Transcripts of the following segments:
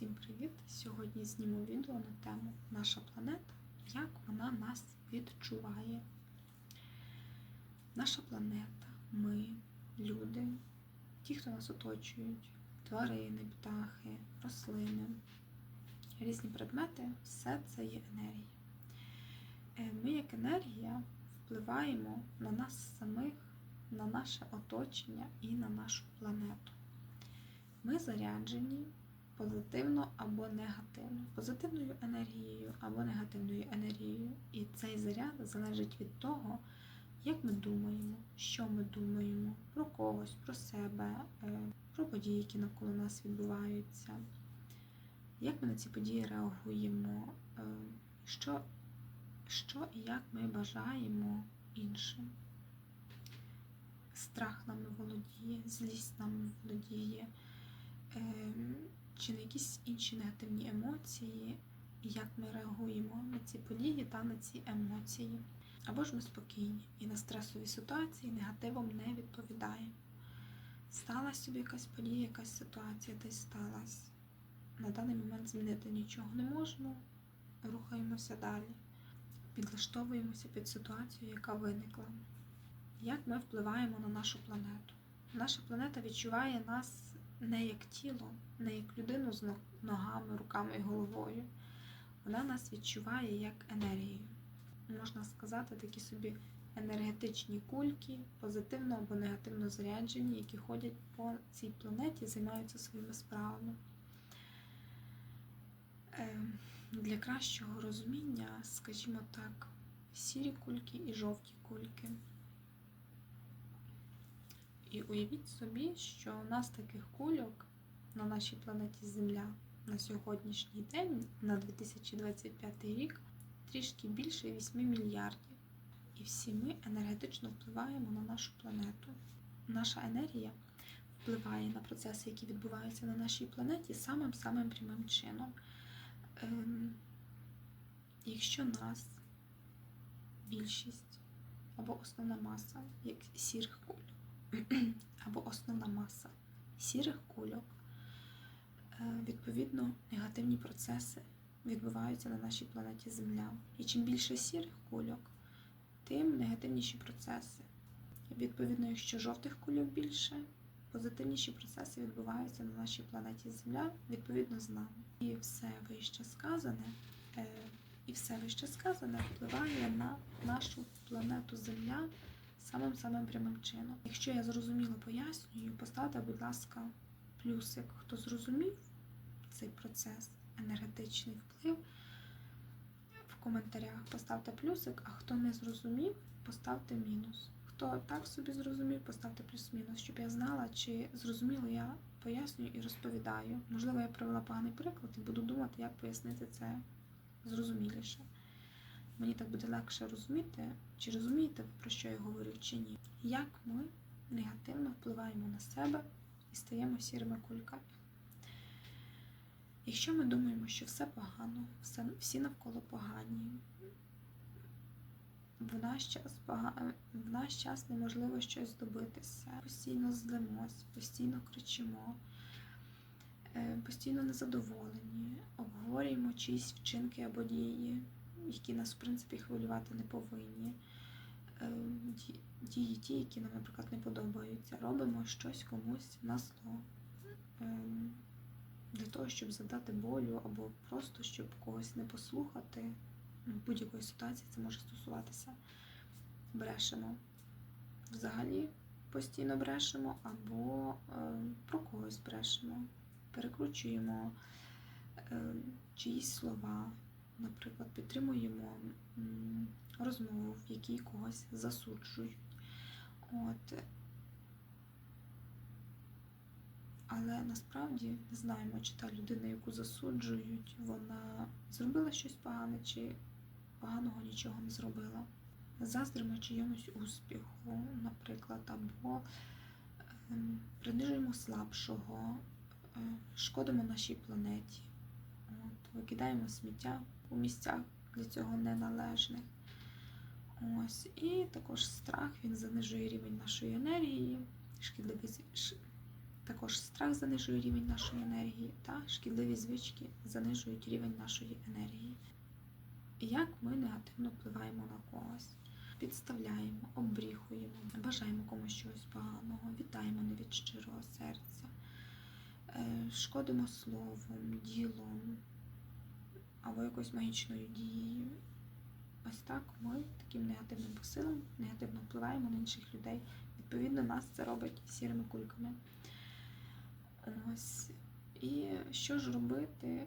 Всім привіт! Сьогодні зніму відео на тему Наша планета, як вона нас відчуває. Наша планета, ми, люди, ті, хто нас оточують, тварини, птахи, рослини, різні предмети все це є енергія. Е, Ми, як енергія, впливаємо на нас самих, на наше оточення і на нашу планету. Ми заряджені позитивно або негативно, позитивною енергією або негативною енергією. І цей заряд залежить від того, як ми думаємо, що ми думаємо про когось, про себе, е, про події, які навколо нас відбуваються, як ми на ці події реагуємо, е, що, що і як ми бажаємо іншим. Страх нами володіє, злість нами володіє. Чи на якісь інші негативні емоції, і як ми реагуємо на ці події та на ці емоції. Або ж ми спокійні і на стресові ситуації негативом не відповідаємо. Сталася собі якась подія, якась ситуація десь сталася. На даний момент змінити нічого не можемо, рухаємося далі, підлаштовуємося під ситуацію, яка виникла. Як ми впливаємо на нашу планету? Наша планета відчуває нас не як тіло, не як людину з ногами, руками і головою. Вона нас відчуває як енергію. Можна сказати, такі собі енергетичні кульки, позитивно або негативно заряджені, які ходять по цій планеті, займаються своїми справами. Ем, для кращого розуміння, скажімо так, сірі кульки і жовті кульки. І уявіть собі, що у нас таких кульок на нашій планеті Земля на сьогоднішній день, на 2025 рік, трішки більше 8 мільярдів. І всі ми енергетично впливаємо на нашу планету. Наша енергія впливає на процеси, які відбуваються на нашій планеті, самим-самим прямим чином. Ем, якщо нас більшість або основна маса, як сірих куль, або основна маса сірих кульок, е, відповідно, негативні процеси відбуваються на нашій планеті Земля. І чим більше сірих кульок, тим негативніші процеси. Відповідно, якщо жовтих кульок більше, позитивніші процеси відбуваються на нашій планеті Земля, відповідно з нами. І все вище сказане, е, і все вище сказане впливає на нашу планету Земля самим самим прямим чином. Якщо я зрозуміло пояснюю, поставте, будь ласка, плюсик, хто зрозумів цей процес, енергетичний вплив. В коментарях поставте плюсик, а хто не зрозумів, поставте мінус. Хто так собі зрозумів, поставте плюс-мінус, щоб я знала, чи зрозуміло я пояснюю і розповідаю. Можливо, я привела поганий приклад і буду думати, як пояснити це зрозуміліше. Мені так буде легше розуміти, чи розумієте, про що я говорю, чи ні. Як ми негативно впливаємо на себе і стаємо сірими кульками. Якщо ми думаємо, що все погано, все, всі навколо погані, в наш час в наш час неможливо щось добитися, постійно злимось, постійно кричимо, е, постійно незадоволені, обговорюємо чиїсь вчинки або дії які нас, в принципі, хвилювати не повинні. Ем, дії ті, які нам, наприклад, не подобаються. Робимо щось комусь на зло. Ем, для того, щоб завдати болю, або просто щоб когось не послухати. В будь-якої ситуації це може стосуватися. Брешемо. Взагалі постійно брешемо, або е, про когось брешемо, перекручуємо чиїсь слова наприклад, підтримуємо розмову, в якій когось засуджують. От. Але насправді не знаємо, чи та людина, яку засуджують, вона зробила щось погане, чи поганого нічого не зробила. Заздримо чиємусь успіху, наприклад, або ем, принижуємо слабшого, е, шкодимо нашій планеті, От, викидаємо сміття у місцях для цього неналежних. Ось. І також страх він занижує рівень нашої енергії, шкідливі Також страх занижує рівень нашої енергії, та шкідливі звички занижують рівень нашої енергії. Як ми негативно впливаємо на когось, підставляємо, обріхуємо, бажаємо комусь чогось поганого, вітаємо не від щирого серця, е, шкодимо словом, ділом або якоюсь магічною дією. Ось так ми таким негативним посилом негативно впливаємо на інших людей. Відповідно, нас це робить сірими кульками. Ось. І що ж робити,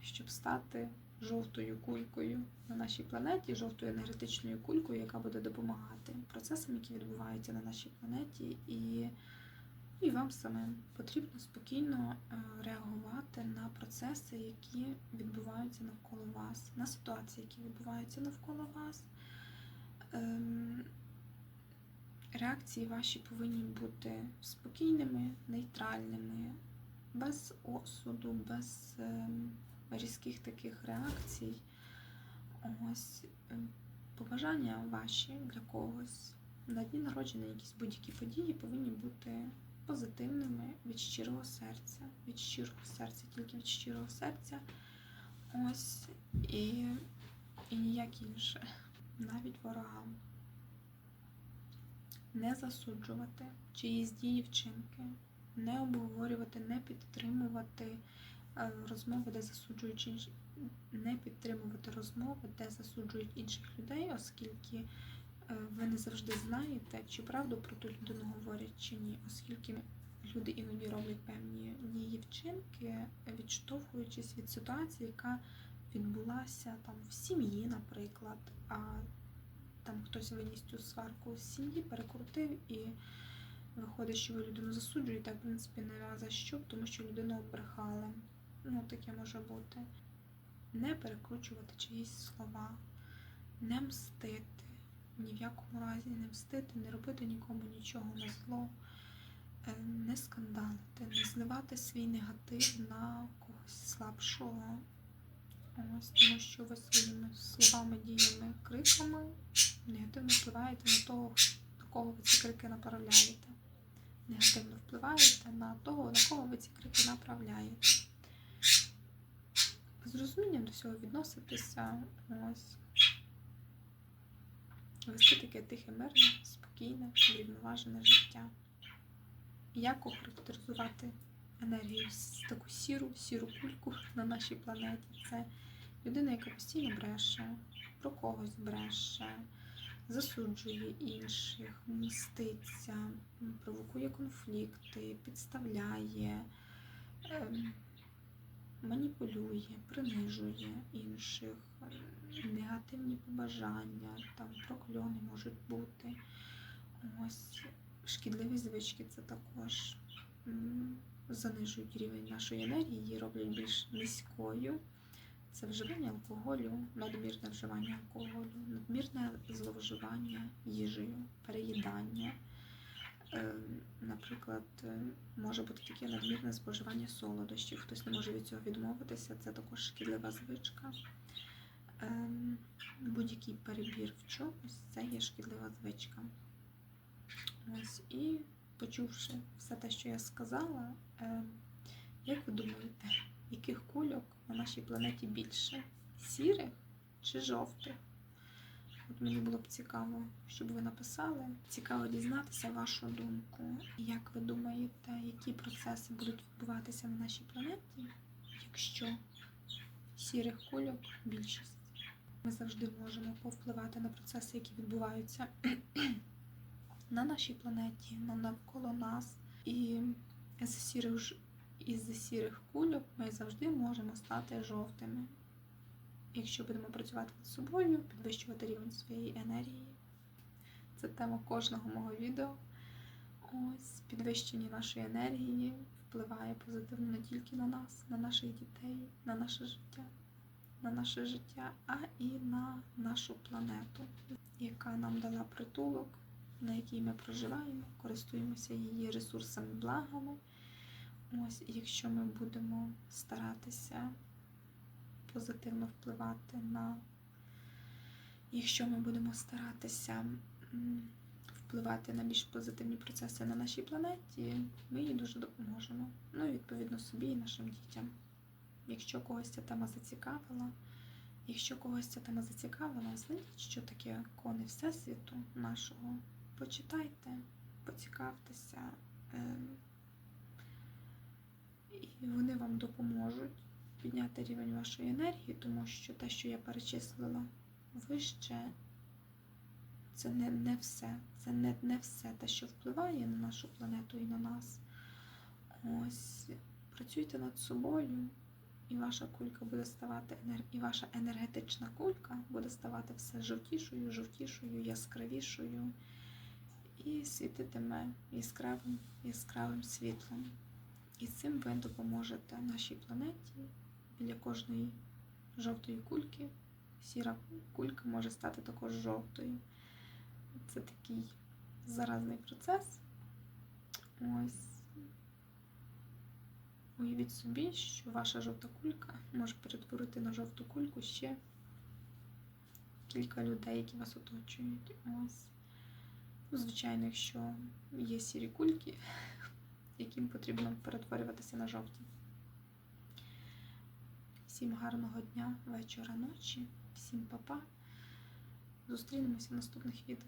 щоб стати жовтою кулькою на нашій планеті, жовтою енергетичною кулькою, яка буде допомагати процесам, які відбуваються на нашій планеті, і, і вам самим потрібно спокійно е, реагувати на процеси, які відбуваються навколо вас, на ситуації, які відбуваються навколо вас. Ем, Реакції ваші повинні бути спокійними, нейтральними, без осуду, без ем, різких таких реакцій. Ось е, побажання ваші для когось на дні народження, якісь будь-які події повинні бути позитивними від щирого серця, від щирого серця, тільки від щирого серця. Ось і, і ніяк інше, навіть ворогам. Не засуджувати чиїсь дії вчинки, не обговорювати, не підтримувати е, розмови, де засуджують інші, не підтримувати розмови, де засуджують інших людей, оскільки ви не завжди знаєте, чи правду про ту людину говорять, чи ні, оскільки люди іноді роблять певні дії вчинки, відштовхуючись від ситуації, яка відбулася там в сім'ї, наприклад. а там хтось виніс цю сварку з сім'ї, перекрутив і виходить, що ви людину засуджуєте, в принципі не за що, тому що людину обрехали. Ну, таке може бути. Не перекручувати чиїсь слова, не мстити, ні в якому разі не мстити, не робити нікому нічого на зло, е, не скандалити, не зливати свій негатив на когось слабшого. Ось, тому що ви своїми словами, діями, криками негативно впливаєте на того, на кого ви ці крики направляєте. Негативно впливаєте на того, на кого ви ці крики направляєте. З розумінням до цього відноситися, ось. Вести таке тихе, мирне, спокійне, врівноважене життя. Як охарактеризувати енергію, таку сіру, сіру кульку на нашій планеті? Це людина, яка постійно бреше, про когось бреше, засуджує інших, мститься, провокує конфлікти, підставляє, ем, маніпулює, принижує інших, негативні побажання, там прокльони можуть бути. Ось шкідливі звички це також занижують рівень нашої енергії, роблять більш низькою. Це вживання алкоголю, надмірне вживання алкоголю, надмірне зловживання їжею, переїдання. Е, наприклад, е, може бути таке надмірне споживання солодощів. Хтось не може від цього відмовитися, це також шкідлива звичка. Е, будь-який перебір в чомусь це є шкідлива звичка. Ось, І почувши все те, що я сказала, як ви думаєте, яких кульок на нашій планеті більше? Сірих чи жовтих? От мені було б цікаво, щоб ви написали. Цікаво дізнатися вашу думку. Як ви думаєте, які процеси будуть відбуватися на нашій планеті, якщо сірих кульок більшість? Ми завжди можемо повпливати на процеси, які відбуваються на нашій планеті, навколо нас. І з сірих із сірих кульок ми завжди можемо стати жовтими. Якщо будемо працювати над собою, підвищувати рівень своєї енергії. Це тема кожного мого відео. Ось підвищення нашої енергії впливає позитивно не тільки на нас, на наших дітей, на наше життя, на наше життя, а і на нашу планету, яка нам дала притулок, на якій ми проживаємо, користуємося її ресурсами, благами. Ось, якщо ми будемо старатися позитивно впливати на, якщо ми будемо старатися впливати на більш позитивні процеси на нашій планеті, ми їй дуже допоможемо. Ну і відповідно собі і нашим дітям. Якщо когось ця тема зацікавила, якщо когось ця тема зацікавила, знайдіть, що таке кони Всесвіту нашого. Почитайте, поцікавтеся. е, І вони вам допоможуть підняти рівень вашої енергії, тому що те, що я перечислила вище, це не, не все. Це не, не все те, що впливає на нашу планету і на нас. Ось працюйте над собою, і ваша кулька буде ставати і ваша енергетична кулька буде ставати все жовтішою, жовтішою, яскравішою і світитиме яскравим, яскравим світлом. І цим ви допоможете нашій планеті біля кожної жовтої кульки. Сіра кулька може стати також жовтою. Це такий заразний процес. Ось. Уявіть собі, що ваша жовта кулька може перетворити на жовту кульку ще кілька людей, які вас оточують. Ось. Ну, звичайно, якщо є сірі кульки, яким потрібно перетворюватися на жовті. Всім гарного дня, вечора, ночі, всім па-па. Зустрінемося в наступних відео.